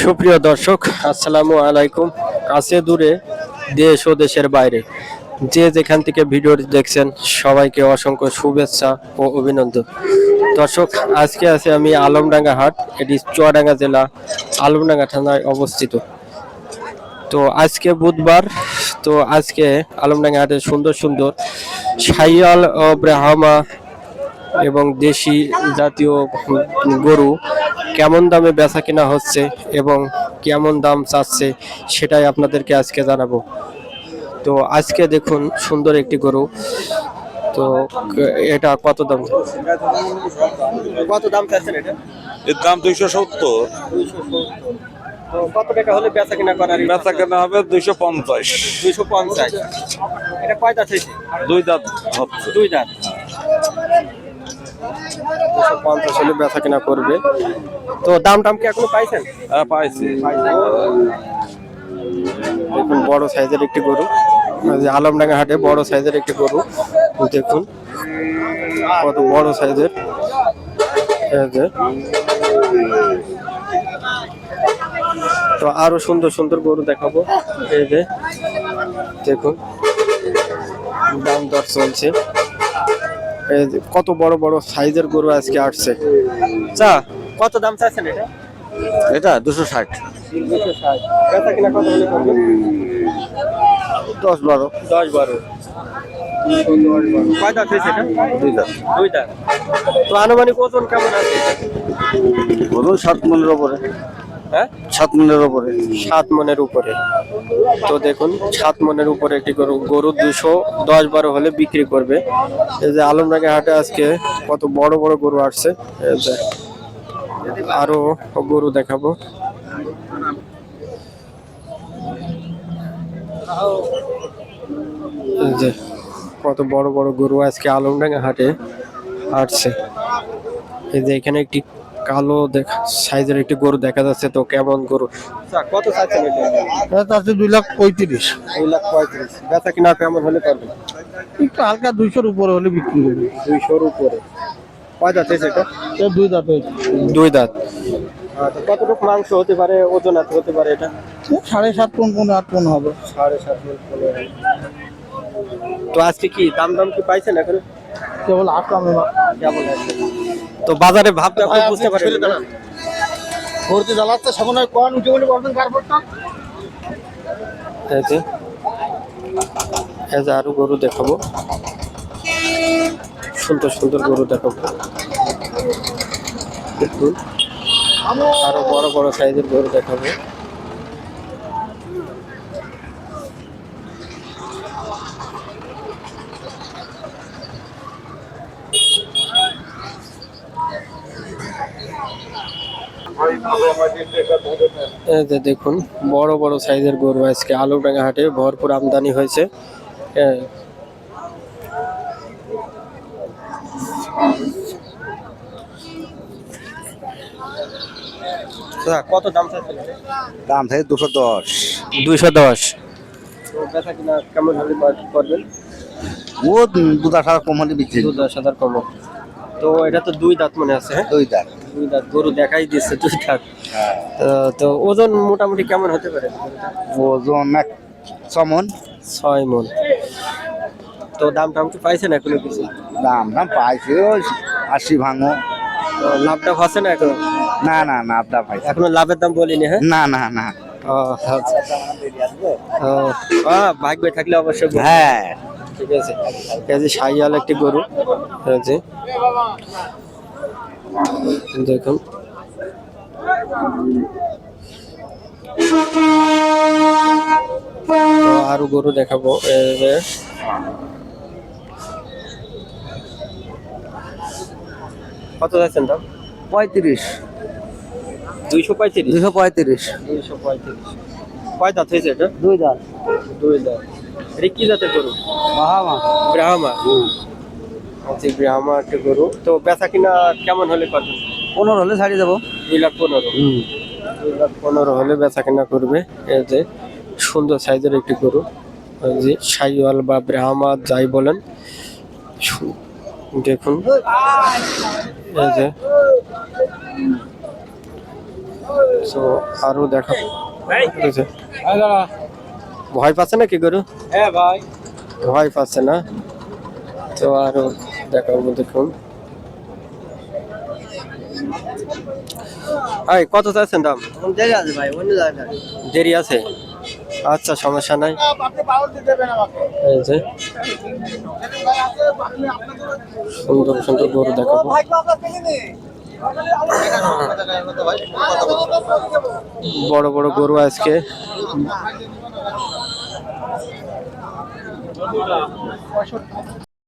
সুপ্রিয় দর্শক, আসসালামু আলাইকুম। কাছে দূরে দেশ ও দেশের বাইরে। যে যেখান থেকে ভিডিও দেখছেন, সবাইকে অসংখ্য শুভেচ্ছা ও অভিনন্দন। দর্শক, আজকে আছে আমি আলমডাঙ্গা হাট, এটি চুয়াডাঙ্গা জেলা, আলমডাঙ্গা থানায় অবস্থিত। তো আজকে বুধবার, তো আজকে আলমডাঙ্গা হাটে সুন্দর সুন্দর সাইয়াল ব্রাহ্মা এবং দেশি জাতীয় গরু কেমন দামে বেচা কেনা হচ্ছে এবং কেমন দাম চাচ্ছে সেটাই আপনাদেরকে আজকে জানাব। তো আজকে দেখুন সুন্দর একটি গরু। তো এটা কত দাম? কত দাম চাচ্ছেন এটা? এর দাম দুইশো সত্তর। তো কত টাকা হলে বেচা কেনা করার বেচা কেনা হবে দুইশো পঞ্চাশ। দুইশো পঞ্চাশ। এটা দুই দাঁত দুই দাঁত। দুশো পঞ্চাশ হলে বেচা কেনা করবে। তো দাম টাম কি এখনও পাইছেন? হ্যাঁ পাইছি। দেখুন বড় সাইজের একটি গরু। আলমডাঙ্গা হাটে বড় সাইজের একটি গরু। দেখুন কত বড় সাইজের। তো আরও সুন্দর সুন্দর গরু দেখাবো। এই যে দেখুন দাম দর চলছে। কত বড় বড় সাইজের গরু আজকে আসছে? চা কত দাম চাচ্ছেন এটা? এটা দুশো ষাট। দুশো বারো। দশ বারো। কয় দাঁত হয়েছে এটা? দুই দাঁত। দুই দাঁত। তো আনুমানিক ওজন কেমন আছে? ধরুন সাত মনের ওপরে হ্যাঁ? সাত মনের ওপরে সাত মনের উপরে। তো দেখুন সাত মনের উপরে একটি গরু গরু দুশো দশ বারো হলে বিক্রি করবে। এই যে আলমডাঙ্গা হাটে আজকে কত বড় বড় গরু আসছে। আরও গরু দেখাবো। এই যে কত বড় বড় গরু আজকে আলমডাঙ্গা হাটে আসছে। এই যে এখানে একটি কালো দেখা সাইজের একটি গরু দেখা যাচ্ছে তো কেমন গরু? আচ্ছা, কত চাইছেন এটা? তাতে দুই লাখ পঁয়ত্রিশ। দুই লাখ পঁয়ত্রিশ। বেচা কিনা কেমন হলে করবেন একটু হালকা দুইশোর উপরে হলে বিক্রি করবে। দুইশোর উপরে। কয় দাঁত হয়েছে এটা? দুই দাঁত হয়েছে। দুই দাঁত। তো কতটুকু মাংস হতে পারে ওজন হতে পারে এটা? সাড়ে সাত পন পনেরো আট পন হবে। সাড়ে সাত পনেরো। তো আজকে কি দাম দাম কি পাইছেন এখন? কেবল কেমন আছে তো বাজারে ভাবতে আপনি বুঝতে পারেন ভর্তি জ্বালাচ্ছে সামনে কোন উঠে বলে বলবেন কারপরটা এই যে এই যে আরও গরু দেখাবো। সুন্দর সুন্দর গরু দেখাবো। দেখুন আরও বড় বড় সাইজের গরু দেখাবো। দেখুন বড় বড় সাইজের গরু আজকে আলুডাঙ্গা হাটে ভরপুর আমদানি হয়েছে। কত দাম দাম থাকে দুশো দশ। দুইশো দশ। কেমন হলে করবেন? ও দু দশ হাজার কম হলে বিক্রি। দু দশ হাজার কম। তো এটা তো দুই দাঁত মনে আছে হ্যাঁ? দুই দাঁত। দুই দাঁত গরু দেখাই দিচ্ছে দুই দাঁত তো- ওজন মোটামুটি কেমন হতে পারে? ওজন এক চমন ছয় মন। তো দাম টাম কি পাইছেন এখনও কিছু? দাম দাম পাইছে আশি ভাঙো। লাভটা আছে না এখন? না না না আপনার ভাই এখনও লাভের দাম বলিনি হ্যাঁ? না না না। ও, আচ্ছা। ও, থাকলে অবশ্যই। হ্যাঁ। ঠিক আছে। এই যে সাইয়াল একটি গরু এই যে। দেখুন। তো আরও গরু দেখাবো। কত যাচ্ছেন দাম? পঁয়ত্রিশ। দুইশো পঁয়ত্রিশ? দুশো পঁয়ত্রিশ। দুইশো পঁয়ত্রিশ। কয় দাঁত হয়েছে এটা? দুই দাঁত। দুই দাঁত। এটা কি জাতের গরু? বাহামা। ব্রাহ্মা। আচ্ছা ব্রাহ্মা একটা গরু। তো বেচা কিনা কেমন হলে করবেন পনেরো হলে ছাড়িয়ে দেবো। দুই লাখ পনেরো। দুই লাখ পনেরো হলে বেচা কিনা করবে। এই যে সুন্দর সাইজের একটি গরু। যে সাইওয়াল বা ব্রাহ্মা যাই বলেন। দেখুন। এই যে। তো আরও দেখা ভয় পাচ্ছে না কি গরু? হ্যাঁ ভাই। ভয় পাচ্ছে না? তো আরও দেখাবো দেখুন। ভাই কত চাইছেন দাম? দেরি আছে ভাই অন্য দেরি আছে? আচ্ছা সমস্যা নাই। সুন্দর সুন্দর গরু দেখাবো। বড় বড় গরু আজকে।